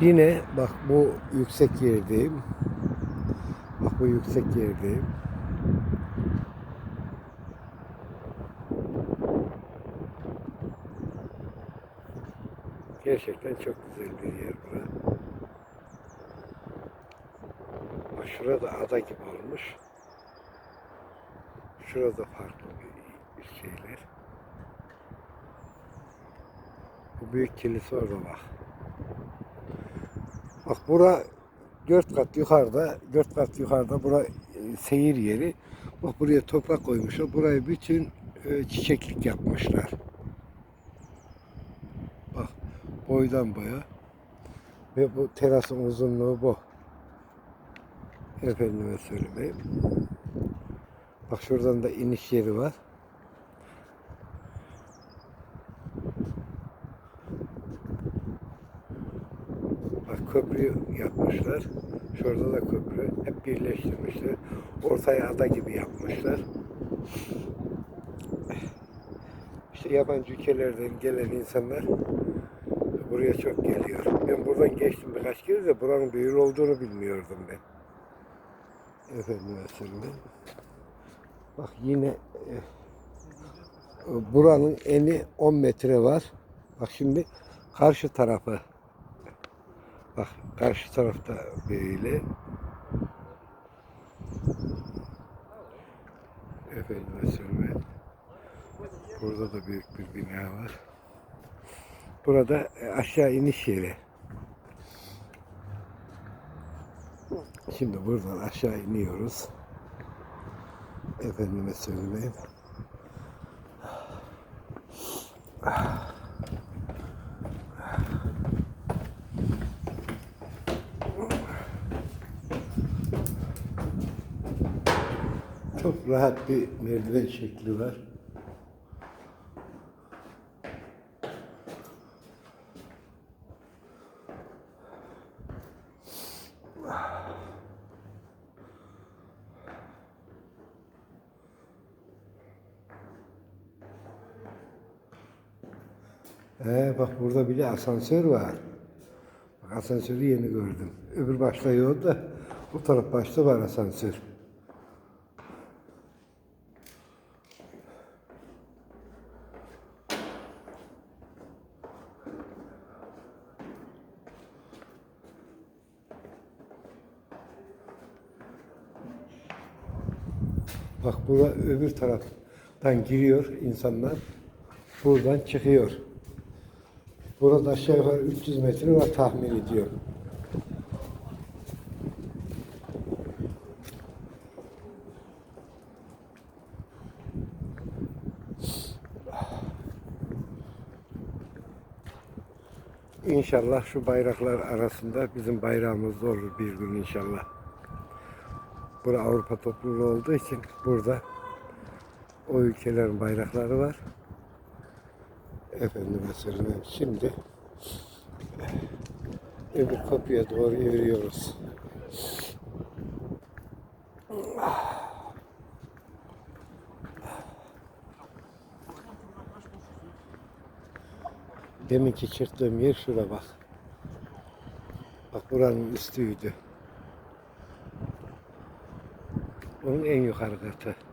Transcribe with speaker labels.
Speaker 1: Yine bak bu yüksek yerdeyim. Bak bu yüksek yerdeyim. Gerçekten çok güzel bir yer bura. Bak şurada ada gibi olmuş. Şurada farklı bir, bir şeyler. Bu büyük kilise orada bak. Bak bura dört kat yukarıda, dört kat yukarıda bura e, seyir yeri. Bak buraya toprak koymuşlar. Burayı bütün e, çiçeklik yapmışlar. Bak boydan boya. Ve bu terasın uzunluğu bu. Efendime söyleyeyim. Bak şuradan da iniş yeri var. Bak köprü yapmışlar. Şurada da köprü. Hep birleştirmişler. Ortaya ada gibi yapmışlar. İşte yabancı ülkelerden gelen insanlar buraya çok geliyor. Ben buradan geçtim birkaç kere de buranın büyük olduğunu bilmiyordum ben. Efendim söyleyeyim. Bak yine e, buranın eni 10 metre var. Bak şimdi karşı tarafı Bak karşı tarafta böyle. Efendim söyleyeyim. Burada da büyük bir bina var. Burada e, aşağı iniş yeri. Şimdi buradan aşağı iniyoruz. Efendime söyleyeyim. Çok rahat bir merdiven şekli var. Ee, bak burada bile asansör var. Bak asansörü yeni gördüm. Öbür başta yok da bu taraf başta var asansör. Bak burada öbür taraftan giriyor insanlar. Buradan çıkıyor. Burada aşağı yukarı 300 metre var tahmin ediyorum. İnşallah şu bayraklar arasında bizim bayrağımız da olur bir gün inşallah. Bura Avrupa topluluğu olduğu için burada o ülkelerin bayrakları var. Efendime söyleyeyim. Şimdi öbür kapıya doğru yürüyoruz. Deminki çıktığım yer şura bak. Bak buranın üstüydü. Onun en yukarı katı.